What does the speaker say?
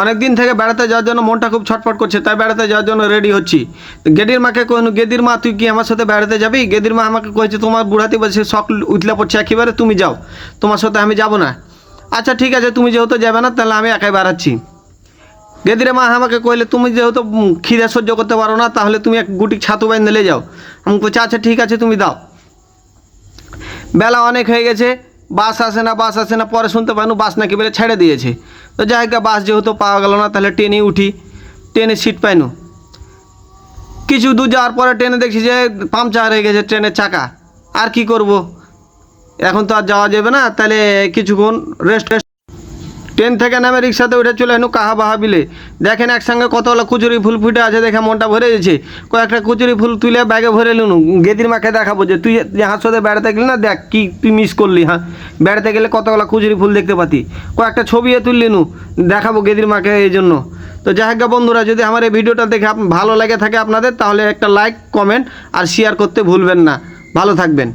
অনেক দিন থেকে বেড়াতে যাওয়ার জন্য মনটা খুব ছটফট করছে, তাই বেড়াতে যাওয়ার জন্য রেডি হচ্ছি। গেদির মাকে কইনু, গেদির মা, তুই কি আমার সাথে বেড়াতে যাবি? গেদির মা আমাকে কয়েছে তোমার বুড়াতে বলছে, শখ উঠলে পড়ছে একেবারে, তুমি যাও। তোমার সাথে আমি যাব না। আচ্ছা ঠিক আছে, তুমি যেহেতু যাবে না, তাহলে আমি একাই বেড়াচ্ছি। গেদিরে মা আমাকে কইলে, তুমি যেহেতু খিদে সহ্য করতে পারো না, তাহলে তুমি এক গুটি ছাতু বাইন নিলে যাও। আমি বলছি আচ্ছা ঠিক আছে, তুমি দাও। বেলা অনেক হয়ে গেছে বাস আসে না, বাস আসে না, পরে শুনতে পাই বাস নাকি বলে ছেড়ে দিয়েছে। তো যাই বাস যেহেতু পাওয়া গেল না, তাহলে ট্রেনে উঠি। ট্রেনে সিট পাইনু কিছু দূর যাওয়ার পরে ট্রেনে দেখছি যে পাংচার হয়ে গেছে, ট্রেনের চাকা। আর কি করব? এখন তো আর যাওয়া যাবে না, তাহলে কিছুক্ষণ রেস্ট রেস্ট ট্রেন থেকে নামে রিক্সাতে উঠে চলে এনু কাহা বাহা বিলে। দেখেন একসঙ্গে কতগুলো কুচুরি ফুল ফুটে আছে দেখে মনটা ভরে গেছে। কয়েকটা কুচুরি ফুল তুলে ব্যাগে ভরে লুনু গেদির মাকে দেখাবো যে তুই যাহার সাথে বেড়াতে গেলি না, দেখ কি তুই মিস করলি হ্যাঁ? বেড়াতে গেলে কতগুলো কুচুরি ফুল দেখতে পাতি। কয়েকটা ছবিও তুললি নু দেখাবো গেদির মাকে এই জন্য। তো যাই বন্ধুরা, যদি আমার এই ভিডিওটা দেখে ভালো লেগে থাকে আপনাদের, তাহলে একটা লাইক কমেন্ট আর শেয়ার করতে ভুলবেন না। ভালো থাকবেন।